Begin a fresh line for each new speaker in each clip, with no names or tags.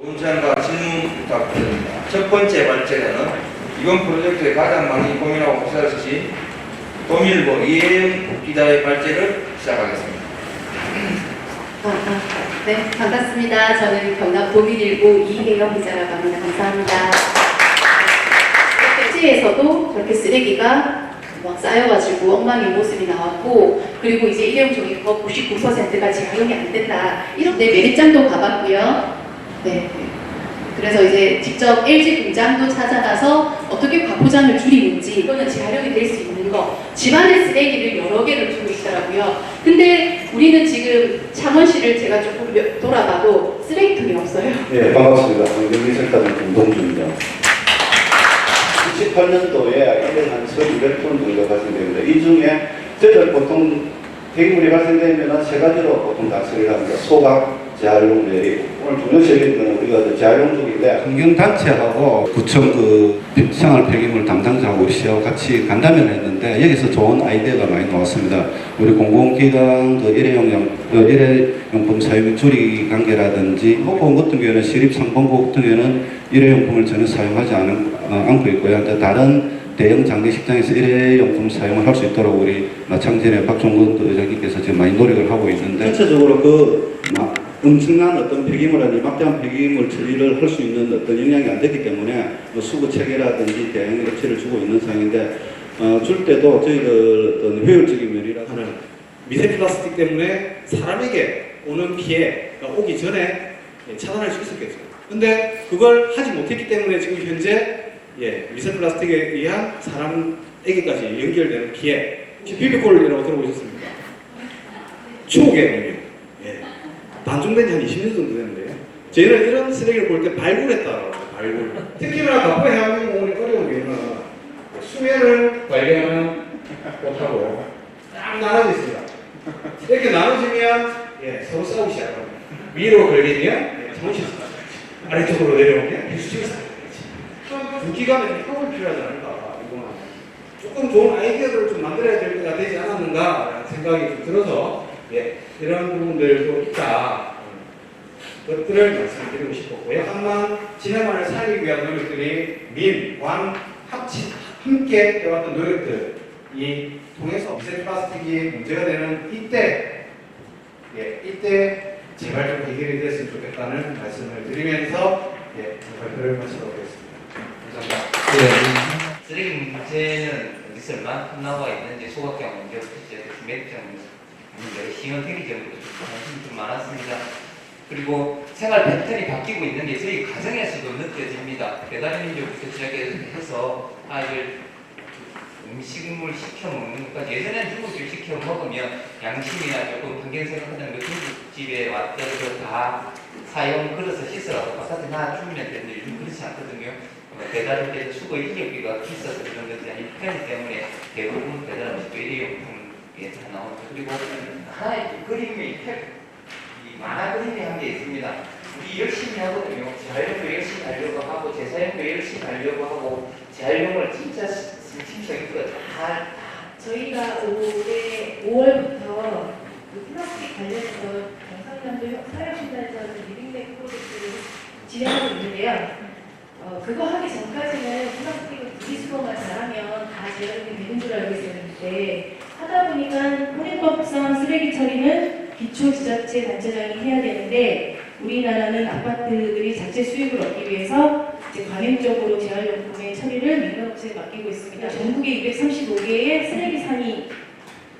문찬과 질문 부탁드립니다. 첫 번째 발제는 이번 프로젝트에 가장 많이 고민하고 혹사하신 도밀보 이혜영 기자의 발제를 시작하겠습니다.
아, 아, 네, 반갑습니다. 저는 경남 도민일보 이혜영 기자라고 합니다. 감사합니다. 택지에서도 저렇게 쓰레기가 막 쌓여가지고 엉망인 모습이 나왔고, 그리고 이제 일회용 종이컵 99%가 재활용이 안 된다. 이런 네, 매립장도 가봤고요. 네. 그래서 이제 직접 LG 공장도 찾아가서 어떻게 과포장을 줄이는지 이거는 재활용이 될 수 있는 거 집안의 쓰레기를 여러 개를 두고 있더라고요 근데 우리는 지금 창원시를 제가 조금 몇- 돌아봐도 쓰레기통이 없어요
예, 반갑습니다. 환경미술사장 김동준입니다. 98년도에 1년 한 1,200톤 정도 발생됩니다. 이 중에 저희들 보통 폐기물이 발생되면 세 가지로 보통 단서를 합니다. 소각, 재활용, 매립. 오늘 중요시하는 우리가 그 재활용 쪽인데 환경단체하고 구청 그 생활 폐기물 담당자하고 시하고 같이 간담회를 했는데 여기서 좋은 아이디어가 많이 나왔습니다. 우리 공공기관 그 일회용 그 일회용품 사용 줄이기 관계라든지 호보 같은 경우에는 시립상봉고 같은 경우에는 일회용품을 전혀 사용하지 않은, 어, 않고 있고요. 다른 대형 장기 식당에서 일회용품 사용을 할 수 있도록 우리 마창진의 박종근 그 의장님께서 지금 많이 노력을 하고 있는데 전체적으로 그 마- 엄청난 어떤 폐기물이라든지 막대한 폐기물 처리를 할 수 있는 어떤 영향이 안 됐기 때문에 뭐 수거 체계라든지 대형 업체를 주고 있는 상황인데 어, 줄 때도 저희들 어떤 효율적인 면이라
하는 미세 플라스틱 때문에 사람에게 오는 피해가 오기 전에 예, 차단할 수 있었겠죠. 근데 그걸 하지 못했기 때문에 지금 현재 예, 미세 플라스틱에 의한 사람에게까지 연결되는 피해. 혹시 비비콜이라고 들어보셨습니까? 추억의 예. 단종된 지 한 20년 정도 됐는데요. 저희는 이런 쓰레기를 볼 때 발굴했다라고 발굴. 특히나 가포 해양공원이 어려운 이유는 수면을 발견하는 못하고 딱 나눠져 있습니다. 이렇게 나눠지면 예, 서로 싸우기 시작합니다. 위로 걸리면 예, 정신 싸움이지. 아래쪽으로 내려오면 비수치가 싸움이지. 두 기관에 협업이 필요하지 않을까 이거는 조금 좋은 아이디어를 좀 만들어야 될 때가 되지 않았는가라는 생각이 좀 들어서 예, 이런 부분들도 있다. 음, 것들을 말씀드리고 싶었고요. 한만 진해만을 살리기 위한 노력들이 민, 왕 합치 함께 해왔던 노력들이 통해서 미세 플라스틱이 문제가 되는 이때 예, 이때 제발 좀 해결이 됐으면 좋겠다는 말씀을 드리면서 예, 발표를 마치도록 하겠습니다. 감사합니다.
쓰레기 문제는 어디서 얼마나 나와 있는지 소각장 문제부터 매립장 문제, 시원 폐기장부터 좀 관심이 좀 많았습니다. 그리고 생활 패턴이 바뀌고 있는 게 저희 가정에서도 느껴집니다. 배달민족부터 시작해서 아이들 음식물 시켜 먹는 것까지 예전에는 중국집 시켜 먹으면 양심이나 조금 편견 생각하는 그 중국집에 왔더라도 다 사용 그릇을 씻으라고 바깥에 놔주면 되는데 요즘 그렇지 않거든요. 어, 배달할 때도 수거 인력비가 비싸서 그런 것이 아닌 편의 때문에 대부분 배달 음식도 일회용품 에다 나오죠. 그리고 하나의 그 그림이 책- 이 만화 그림이 한 게 있습니다. 우리 열심히 하거든요. 재활용도 열심히 하려고 하고 재사용도 열심히 하려고 하고 재활용을 진짜 심심성 있고 다
저희가 올해 5월부터 그 플라스틱 관련해서 경상남도 사회신달에서 리빙백 프로젝트를 진행하고 있는데요. 어, 그거 하기 전까지는 플라스틱을 분리수거만 잘하면 다 재활용이 되는 줄 알고 있었는데 하다 보니까 혼인법상 쓰레기 처리는 기초지자체 단체장이 해야 되는데 우리나라는 아파트들이 자체 수익을 얻기 위해서 이제 관행적으로 재활용품의 처리를 민간업체에 맡기고 있습니다. 전국에 235개의 쓰레기 산이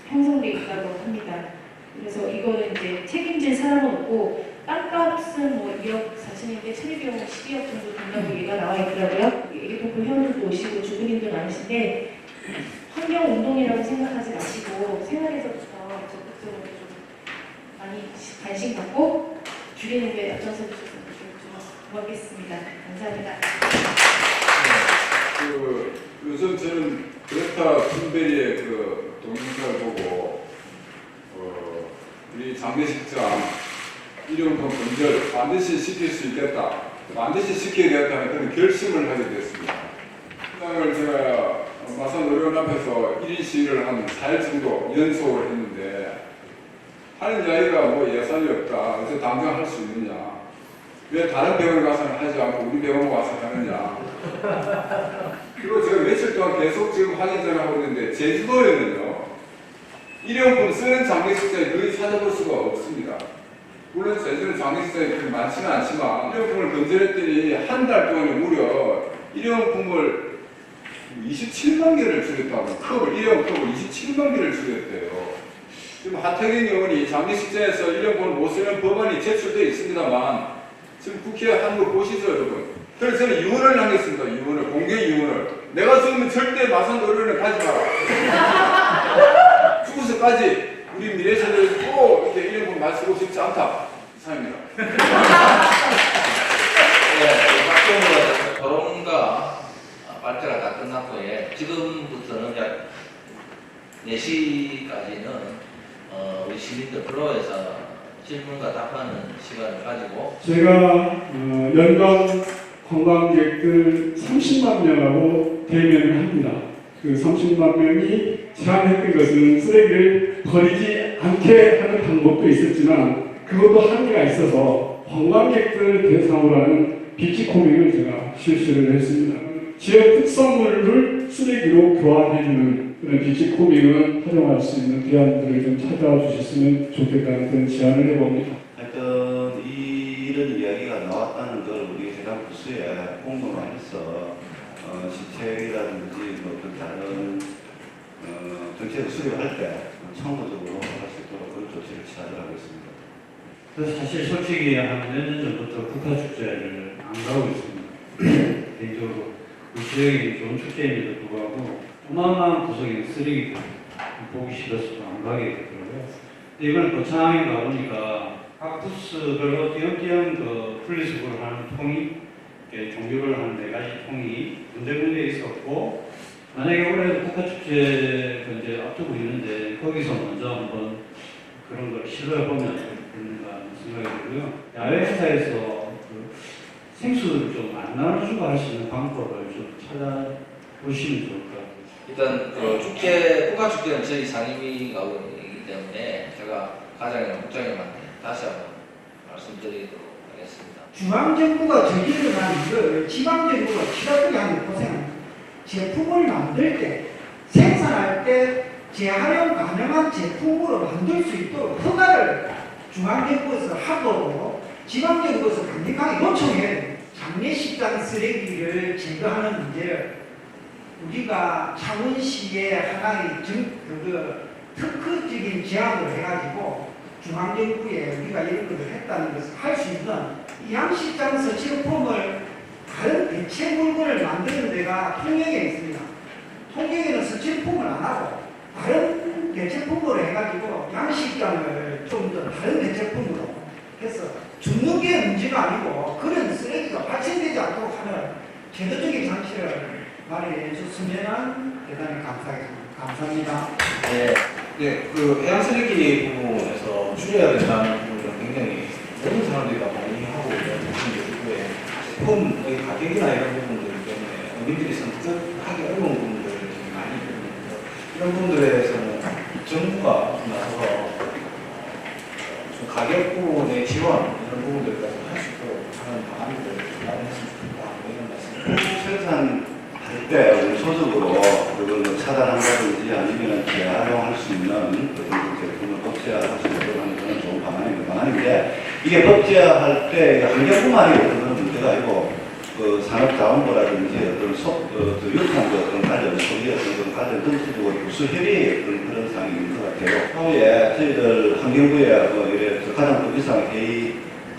형성되어 있다고 합니다. 그래서 이거는 이제 책임질 사람은 없고 땅값은 뭐 2억 4천인데 처리 비용은 12억 정도 된다고 얘기가 나와 있더라고요. 일본분 회원들도 오시고 주부님도 많으신데 환경 운동이라고 생각하지 마시고 생활에서부터 적극적으로 좀 많이 관심 갖고 줄이는 게 앞장서 주셨으면 좀 고맙겠습니다. 감사합니다.
그 요즘 저는 그레타 툰베리의 그 동영상을 보고 어, 우리 장례식장 일용품 분절 반드시 시킬 수 있겠다 반드시 시켜야 겠다는 그런 결심을 하게 됐습니다. 식당을 제가 마산 의료원 앞에서 1인 시위를 한 4일 정도 연속을 했는데 하는 이야기가 뭐 예산이 없다 그래서 당장 할 수 있느냐 왜 다른 병원 가서는 하지 않고 우리 병원 와서 하느냐. 그리고 제가 며칠 동안 계속 지금 확인 전화하고 있는데 제주도에는요 일회용품 쓰는 장례식장이 거의 찾아볼 수가 없습니다. 물론 제주는 장례식장이 그렇게 많지는 않지만 일회용품을 건설했더니 한 달 동안에 무려 일회용품을 27만 개를 줄였다고 컵을 일회용 컵을 27만 개를 줄였대요. 지금 하태경 의원이 장례식장에서 일회용품을 못 쓰는 법안이 제출되어 있습니다만 지금 국회에 하는 거 보시죠 여러분. 그래서 저는 유언을 하겠습니다. 유언을 공개 유언을 내가 죽으면 절대 마산 의료원에 가지 마라. 죽어서까지 우리 미래 세대를 꼭 이렇게 일회용품 많이 쓰고 싶지 않다. 이상입니다.
네, 박정우가 토론과 발제가 다 끝났고 예, 지금부터는 이제 4시까지는 어, 우리 시민들 프로에서 질문과 답하는 시간을 가지고
제가 어, 연간 관광객들 30만 명하고 대면을 합니다. 그 30만 명이 제안했던 것은 쓰레기를 버리지 않게 하는 방법도 있었지만 그것도 한계가 있어서 관광객들 대상으로 하는 비치코밍을 제가 실시를 했습니다. 지역 특산물을 쓰레기로 교환해주는 그런 비치코밍을 활용할 수 있는 대안들을 좀 찾아와 주셨으면 좋겠다는 그런 제안을 해봅니다.
하여튼 이, 이런 이야기가 나왔다는 걸 우리 해당 부수에 공론화 해서 어, 시책이라든지 뭐 어떤 다른 어, 정책을 수립할 때 청구적으로 할 수 있도록 그런 조치를 취하도록 하겠습니다.
사실 솔직히 한 몇 년 전부터 국가축제를 안 가고 있습니다. 개인적으로 우리 지역이 좋은 축제임에도 불구하고 어마어마한 구석에 쓰레기 보기 싫어서 안 가게 되더라고요. 이번에 고창에 가보니까 각 부스별로 띄엄띄엄 그 분리수거를 하는 통이 종류를 하는 네 가지 통이 군데군데 있었고 만약에 올해도 국가축제 그 이제 앞두고 있는데 거기서 먼저 한번 그런 걸 시도해 보면 어떨까 하는 생각이 들고요. 야외 행사에서 그 생수를 좀 안 나눠주고 할 수 있는 방법을 좀 찾아보시면 좋을 것 같아요.
일단 그 축제 국가 축제는 저희 상임위가 이기 때문에 제가 가장이랑 국장님한테 다시 한번 말씀드리도록 하겠습니다.
중앙정부가 저지르는 일을 지방정부가 치닫게 하는 고생은 제품을 만들 때, 생산할 때 재활용 가능한 제품으로 만들 수 있도록 허가를 중앙정부에서 하고 지방정부에서 강력하게 요청해야 돼요. 장례식장 쓰레기를 제거하는 문제를 우리가 창원시의 하나의 정, 그, 특허적인 제안을 해가지고 중앙정부에 우리가 이런 것을 했다는 것을 할 수 있는 이 양식장 서치용품을 다른 대체 물건을 만드는 데가 통영에 있습니다. 통영에는 서치용품을 안 하고 다른 대체품으로 해가지고 양식장을 좀 더 다른 대체품으로 해서 줍는 게 문제가 아니고 그런 쓰레기가 발생되지 않도록 하는 제도적인 장치를 마련해 줬으면 대단히 감사하겠습니다. 감사합니다.
네.
네, 그 해양 쓰레기 부분에서 줄여야 된다는 부분은 굉장히 모든 사람들이 다 동의하고 있는 부분이고요. 제품의 가격이나 이런 부분들 때문에 어민들이 선택하기 어려운 부분들이 많이 있거든요. 이런 부분들에 대해서는 정부가 나서서 가격 부분의 지원 이런 부분들까지 할 수 있도록 하는 방안들을 마련했으면 좋겠다 뭐 이런 말씀.
생산 할 때 원소적으로 그걸 뭐 차단한다든지 아니면 재활용할 수 있는 어떤 그 제품을 법제화할 수 있도록 하는 그런 좋은 방안인 방안인데 이게 법제화할 때 환경뿐만 아니라 그런 문제가 아니고 그 산업자원부라든지 어떤 소, 그, 그 유통 그 어떤 관련 소리 어떤 그런 관련 등수적으로 부수 협의의 그런 그런 상황이 있는 것 같아요. 후에 저희들 환경부에 뭐 이래 그 가장 또 이상 회의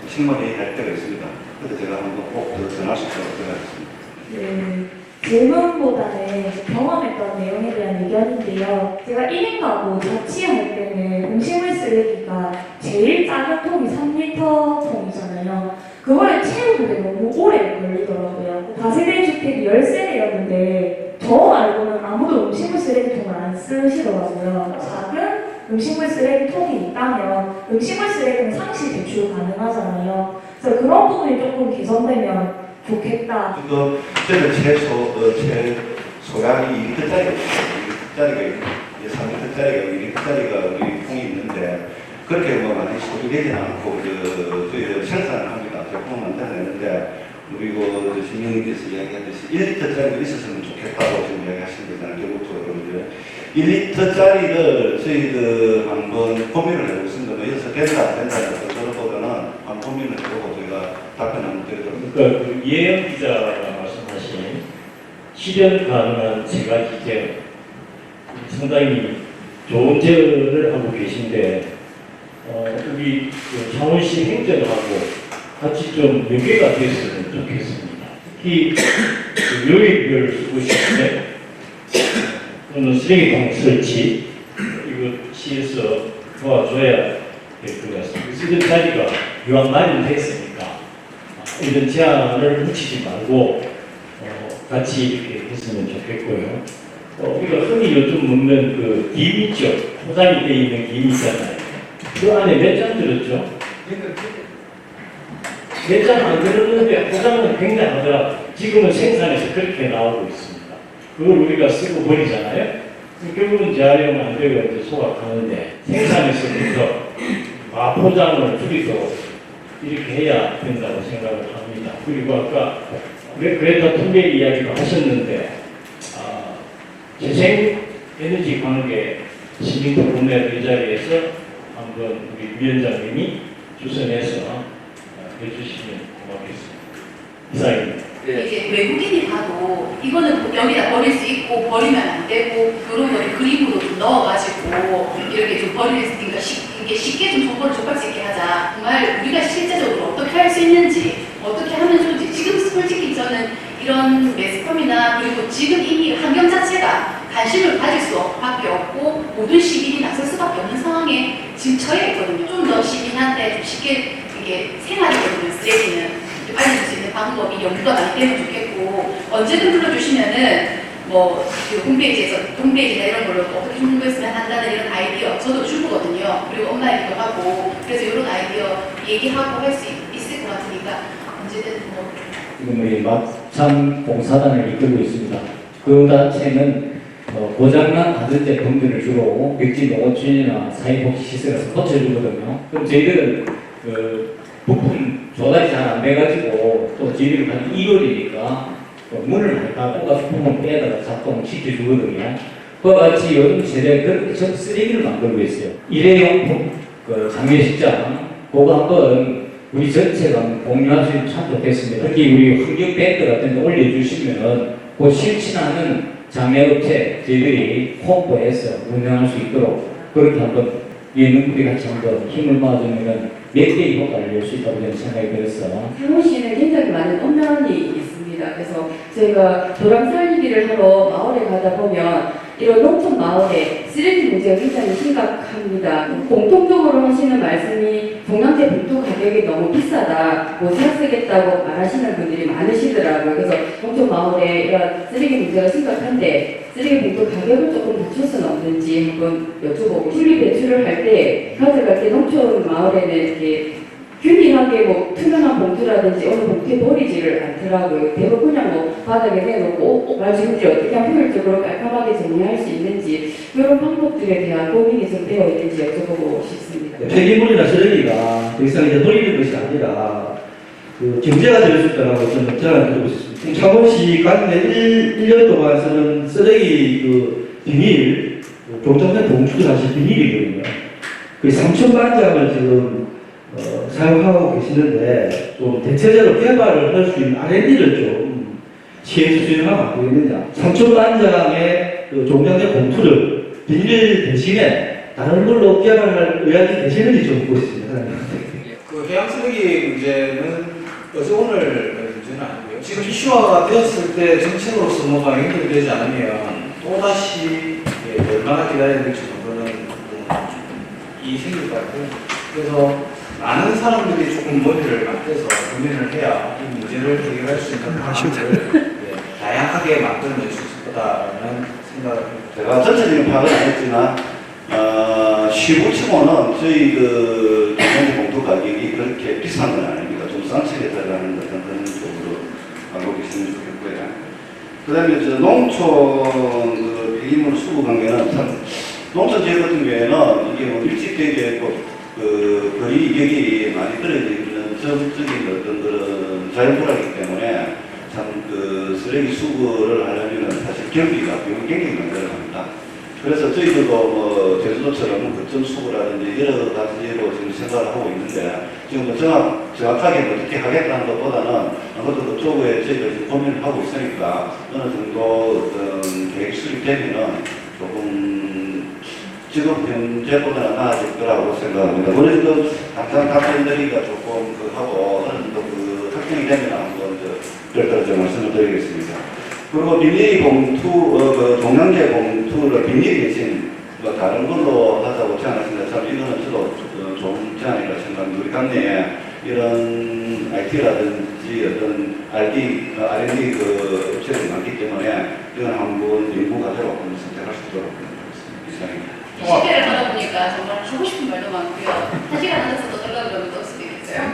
식물 회의 할 때가 있습니다. 그때 제가 한번 꼭더 전할 수 있도록 생각했습니다.
네, 질문보다는 경험했던 내용에 대한 의견인데요. 제가 1인 가구 자취할 때는 음식물 쓰레기가 제일 작은 통이 3리터 통이잖아요. 그거를 채우는데 너무 오래 걸리더라고요. 다세대 주택이 13대였는데 저 말고는 아무도 음식물 쓰레기통을 안 쓰시더라고요. 작은 음식물 쓰레기통이 있다면 음식물 쓰레기는 상시 배출 가능하잖아요. 그래서 그런 부분이 조금 개선되면 좋겠다.
지금 저는 최소 어, 최 소량이 2리터짜리가 2리터짜리가 3리터짜리가 2리터짜리가 우리 통이 있는데 그렇게 뭐 많이 소비되지는 않고 그 저희 생산을 합니 다. 제품을 만들어내는데 그리고 저 신영님께서 이야기하듯이 1리터짜리가 있었으면 좋겠다고 지금 이야기하신 거잖아요. 결국적으로 그런데 1리터짜리를 저희들 한번 고민을 해보고 있습니다. 뭐 여기서 된다 안 된다는 것보다는 한번 고민을 해보고 저희가 답변 한번 드리도록
그러니까 그 이혜영 기자가 말씀하신 실현 가능한 세 가지 제어 상당히 좋은 제어를 하고 계신데 어, 우리 그 창원시 행정하고 같이 좀 연계가 됐으면 좋겠습니다. 특히 그 요일별 싶은데 또는 쓰레기통 설치 이거 시에서 도와줘야 될 것 같습니다. 쓰던 자리가 이왕 마련됐으니까 아, 이런 제안을 묻히지 말고 어, 같이 이렇게 했으면 좋겠고요. 어, 우리가 흔히 요즘 묻는 그 김 있죠? 포장이 되어 있는 김 있잖아요. 그 안에 몇 장 들었죠? 몇장안 들었는데 포장은 굉장하더라. 지금은 생산에서 그렇게 나오고 있습니다. 그걸 우리가 쓰고 버리잖아요. 결국은 재활용 안 되고 이제 소각하는데 생산에서부터 아, 포장을 줄이도록 이렇게 해야 된다고 생각을 합니다. 그리고 아까 그레타 툰베리 이야기도 하셨는데 아, 재생 에너지 관계 시민도 보내 이 자리에서 한번 우리 위원장님이 주선해서 어, 해주시면 고맙겠습니다. 이상입니다.
이제 외국인이 봐도 이거는 여기다 버릴 수 있고 버리면 안 되고 이런 거를 그림으로 좀 넣어가지고 이렇게 좀 버릴 수 있으니까 쉽- 이게 쉽게 좀 정보를 접할 수 있게 하자. 정말 우리가 실제적으로 어떻게 할 수 있는지 어떻게 하면 좋은지 지금 솔직히 저는 이런 매스컴이나 그리고 지금 이미 환경 자체가 관심을 가질 수밖에 없고 모든 시민이 나설 수밖에 없는 상황에 지금 처해 있거든요. 좀 더 시민한테 좀 쉽게 이게 생활이거든요. 쓰레기는 좀 알려줄 수 있는 방법이 연구가 많이 되면 좋겠고 언제든 불러주시면은 뭐그 홈페이지에서 홈페이지나 이런 걸로 어떻게 홍보했으면 한다는 이런 아이디어 저도 주거든요. 그리고 온라인도 하고 그래서 이런 아이디어 얘기하고 할 수 있을 것 같으니까 언제든 뭐
지금 우리 막참 봉사단을 이끌고 있습니다. 그 단체는 어, 고장난 가전제품들을 주로 백지 농어촌이나 사회복지시설에서 고쳐주거든요. 그럼 저희들은 그 부품 조달이 잘 안 돼가지고 또 저희들이 한 2월이니까 문을 할까 가 부품을 빼다가 작동을 시켜주거든요. 그와 같이 요즘 세대 그렇게 전 쓰레기를 만들고 있어요. 일회용품, 그 장례식장, 그거 한번 우리 전체가 공유할 수 있으면 참 좋겠습니다. 특히 우리 환경밴드 같은 데 올려주시면 그 실천하는 장애업체 저희들이 홍보해서 운영할 수 있도록 그렇게 한번 예능부리 같이 한번 힘을 모아주면 몇 개의 효과를 낼 수 있다고 생각이 들었어.
창원시에는 굉장히 많은 엄면이 있습니다. 그래서 저희가 도랑 살리기를 하러 마을에 가다 보면 이런 농촌 마을에 쓰레기 문제가 굉장히 심각합니다. 공통적으로 하시는 말씀이 동남대 봉투 가격이 너무 비싸다, 못사 쓰겠다고 말하시는 분들이 많으시더라고요. 그래서 농촌 마을에 이런 쓰레기 문제가 심각한데 쓰레기 봉투 가격을 조금 낮출 수는 없는지 한번 여쭤보고 분리 배출을 할 때 가져갈 때 농촌 마을에는 이렇게 균일하게 뭐 투명한 봉투라든지 어느 봉투에 버리지를 않더라고요. 대부분 그냥 뭐 바닥에 내놓고 말지금지 어떻게 하면 효율적으로 깔끔하게 정리할 수 있는지 이런 방법들에 대한 고민이 좀 되어 있는지 여쭤보고 싶습니다.
폐기물이나 쓰레기가 더 이상 이제 버리는 것이 아니라 그 경제가 될 수 있다고 저는 제안을 드리고 싶습니다. 창원시 1, 1년 동안서는 쓰레기 그 비닐, 그 종전된 봉투도 사실 비닐이거든요. 그 3천만 장을 지금 어, 사용하고 계시는데 좀 대체적으로 개발을 할 수 있는 R&D를 좀 시에서 진행하면 안 되겠느냐. 3천만 장의 그 종전된 봉투를 비닐 대신에 다른 걸로 개발할 의향이 계시는지 좀 묻고 있습니다.
그 해양 쓰레기 문제는 어제 오늘 문제는 아니고요. 지금 이슈화가 되었을 때 정책으로서 뭐가 연결이 되지 않으면 또다시 예, 얼마나 기다려야 될지 모르는 이 생길 것 같아요. 그래서 많은 사람들이 조금 머리를 맞대서 고민을 해야 이 문제를 해결할 수 있는 방안을 예, 다양하게 만들어낼 수 있을 거다라는 생각을 합니다.
제가 전체적인 파악은 안 했지만 어, 시부치고는 저희 그 전기 봉투 가격이 그렇게 비싼 건 아닙니다. 좀 싼 책에 들어가는 어떤 그런 쪽으로 알고 계시면 좋겠고요. 그 다음에 저 농촌 그 폐기물 수거 관계는 참 농촌 지역 같은 경우에는 이게 뭐 밀집되게 있고 그 거리 이격이 많이 떨어져 있는 점적인 어떤 그런 자연불화이기 때문에 참 그 쓰레기 수거를 하려면 사실 경비가 비용 굉장히 많이 들어갑니다. 그래서 저희들도 뭐 제주도처럼 거점 수거라든지 여러 가지로 지금 생각을 하고 있는데 지금 뭐 정확, 정확하게 뭐 어떻게 하겠다는 것보다는 아무래도 그쪽에 저희가 지금 고민을 하고 있으니까 어느 정도 어떤 계획 수립되면은 조금 지금 현재보다는 나아질 거라고 생각합니다. 우리 지금 항상 답변드리기가 조금 그 하고 어느 정도 그 확정이 되면 한번 저 그렇다고 좀 말씀을 드리겠습니다. 그리고 비닐 봉투, 어, 그 동양제 봉투를 비닐 대신 뭐 다른 걸로 하자고 제안하신다. 참 이거는 저도 어, 좋은 제안이라 생각합니다. 우리 관내에 이런 IT라든지 어떤 RD, 어, R&D 그 업체들이 많기 때문에 이건 한번 연구 과제로 한번 선택할 수 있도록
시계를 하다 보니까 정말 하고 싶은 말도 많고요. 한 시간 안에서 더 들려고 그러면 또 수도 있어요.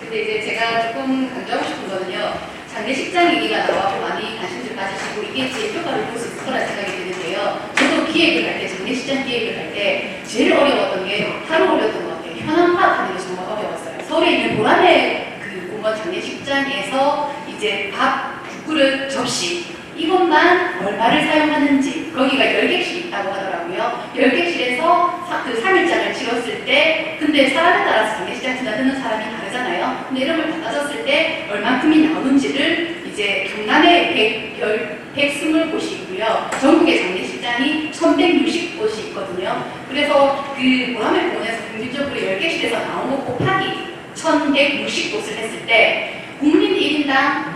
근데 이제 제가 조금 강조하고 싶은 거는요. 장례식장 얘기가 나와서 많이 관심을 가지시고 이게 제 효과를 볼 수 있을 거라 생각이 드는데요. 저도 기획을 할 때, 장례식장 기획을 할 때 제일 어려웠던 게 하루 어려웠던 것 같아요. 현황 파악하는 게 정말 어려웠어요. 서울에 있는 보람의 그 공원 장례식장에서 이제 밥, 국그릇, 접시 이것만 얼마를 사용하는지 거기가 열객실이 있다고 하더라고요. 열객실에서 사, 그 3일장을 치렀을 때 근데 사람에 따라서 장례식장 드나드는 사람이 다르잖아요. 근데 이런 걸 다 따졌을 때 얼만큼이 나오는지를 이제 경남에 100, 열, 120곳이 있고요. 전국의 장례식장이 1160곳이 있거든요. 그래서 그 모라멜 공원에서 평균적으로 열객실에서 나온 것 곱하기 1160곳을 했을 때 국민 1인당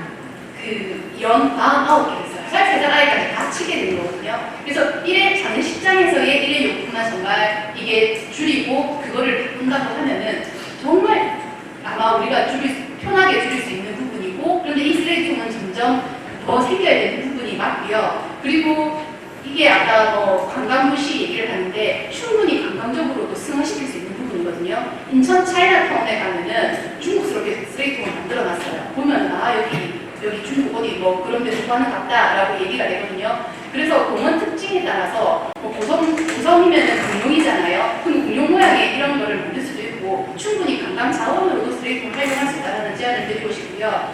그연 49개를 있어요. 살 세살 아이까지 다 치게 되는 거거든요. 그래서 일회 장례식장에서의 일회 용품만 정말 이게 줄이고 그거를 바꾼다고 하면은 정말 아마 우리가 줄일 수- 편하게 줄일 수 있는 부분이고 그런데 이 쓰레기통은 점점 더 생겨야 되는 부분이 맞고요. 그리고 이게 아까 뭐 관광도시 얘기를 하는데 충분히 관광적으로도 승화시킬 수 있는 부분이거든요. 인천 차이나타운에 가면은 중국스럽게 쓰레기통을 만들어 놨어요. 보면 아 여기 여기 중국 어디 뭐 그런 데 좋아하는 같다라고 얘기가 되거든요. 그래서 공원 특징에 따라서 뭐 고성, 고성이면은 공룡이잖아요. 그럼 공룡 모양의 이런 거를 만들 수도 있고 충분히 관광 자원으로도 쓰레기통을 활용할 수 있다는 제안을 드리고 싶고요.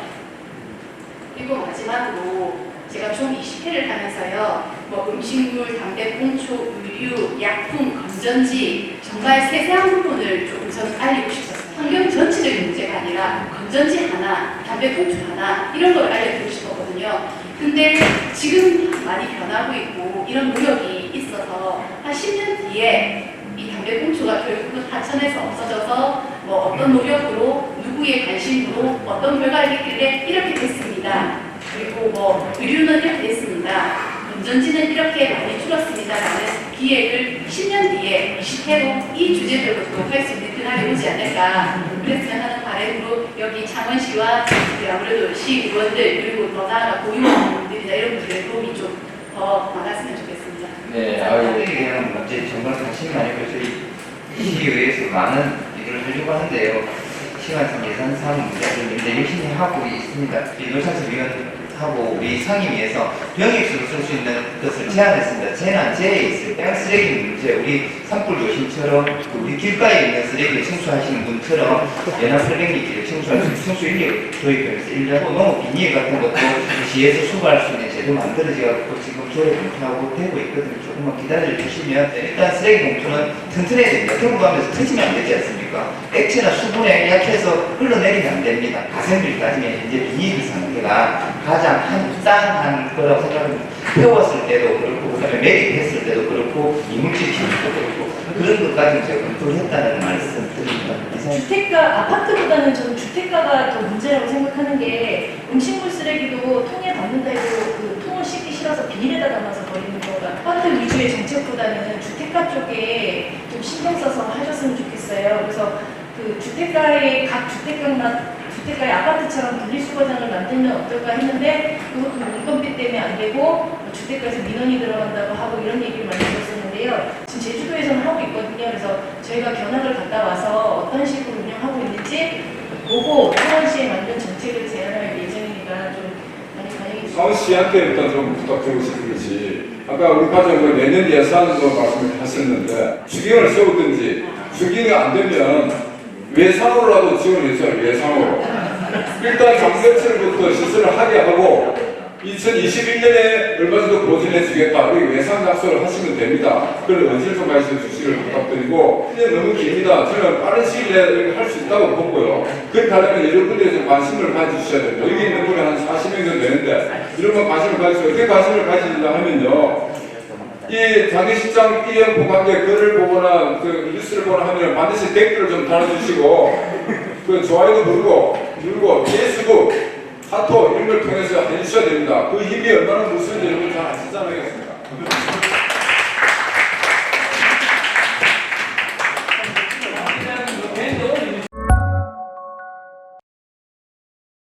그리고 마지막으로 제가 총 20회를 하면서요, 뭐 음식물, 담배, 봉초, 의류, 약품, 건전지 정말 세세한 부분을 조금 저는 알리고 싶었어요. 환경 전체적인 문제가 아니라 건전지 하나, 담배 봉투 하나 이런 걸 알려드리고 싶었거든요. 근데 지금 많이 변하고 있고 이런 노력이 있어서 한 10년 뒤에 이 담배 봉투가 결국은 하천에서 없어져서 뭐 어떤 노력으로 누구의 관심으로 어떤 결과를 있길래 이렇게 됐습니다. 그리고 뭐 의류는 이렇게 됐습니다. 건전지는 이렇게 많이 줄었습니다라는 기획을 10년 뒤에 20회로 이 주제별로 도입할 수 있는 그날이 오지 않을까 그랬으면 하는 바람으로 여기 창원시와 그 아무래도 시 의원들 그리고 더 나아가 고위원들이나 이런 분들의 도움이 좀 더 많았으면 좋겠습니다.
네, 아유, 대한 문제 정말 관심이 많이 이 시의회에서 많은 일을 하려고 하는데요. 시간상 예산상 문제들인데 열심히 하고 있습니다. 이 노찬수 위원 하고 우리 상임위에서 병역수로 쓸 수 있는 것을 제안했습니다. 제안 제에 있을 때 쓰레기 문제, 우리 산불 요심처럼 그 우리 길가에 있는 쓰레기를 청소하시는 분처럼 연합 쓰레기길을 청소할 수 있는 청소 인력 도입해서 일하고 농업 비닐 같은 것도 시에서 수거할 수 있는 제도 만들어져갖고 지금 조례 검토하고 되고 있거든요. 조금만 기다려 주시면 일단 쓰레기 봉투는 튼튼해야 됩니다. 경부하면서 터지면 안 되지 않습니까? 액체나 수분에 약해서 흘러내리면 안 됩니다. 가성비를 따지면 이제 비닐 상태가 가장 한쌍한 거라고 생각합니다. 태웠을 때도 그렇고 그 다음에 매립했을 때도 그렇고 이물질 침입도 그렇고 그런 것까지 제가 검토를 했다는 말씀 드립니다.
주택가 아파트보다는 저는 주택가가 더 문제라고 생각하는 게 음식물 쓰레기도 통에 담는다 해도 그 통을 씻기 싫어서 비닐에다 담아서 버리는 거가 아파트 위주의 정책보다는 주택가 쪽에 좀 신경 써서 하셨으면 좋겠어요. 그래서 그 주택가의 각 주택가만 주택가의 아파트처럼 분리수거장을 만들면 어떨까 했는데 그것도 인건비 때문에 안 되고 뭐 주택가에서 민원이 들어간다고 하고 이런 얘기를 많이 들었었는데요. 지금 제주도에서는 하고 있거든요. 그래서 저희가 견학을 갔다 와서 어떤 식으로 운영하고 있는지 보고 수원시에 만든 정책을 제안할 예정이니까 좀 많이 반영해 주시고
서울 씨한테 일단 좀 부탁드리고 싶은 것이 아까 우리 과장님 내년 예산으로 말씀을 하셨는데 추경을 세우든지 승인이 안 되면 외상으로라도 지원해서 외상으로. 일단 장세철부터 시설을 하게 하고 2021년에 얼마 정도 보존해 주겠다. 우리 외상 약속을 하시면 됩니다. 그걸 좀 말씀 주시를 부탁드리고 1년 너무 깁니다. 저는 빠른 시일 내에 할 수 있다고 보고요. 이런 분들에 좀 관심을 가지셔야 됩니다. 여기 있는 분이 한 40명 정도 되는데 이런 건 관심을 가지셔야 어떻게 관심을 가지려 하면요. 이 자기시장 이형 보관계 글을 보거나 그 뉴스를 보거나 하면 반드시 댓글을 좀 달아주시고 그 좋아요도 누르고 누르고 페이스북 카톡 이런 걸 통해서 해주셔야 됩니다. 그 힘이 얼마나 무서운지 여러분 잘 아시잖아요.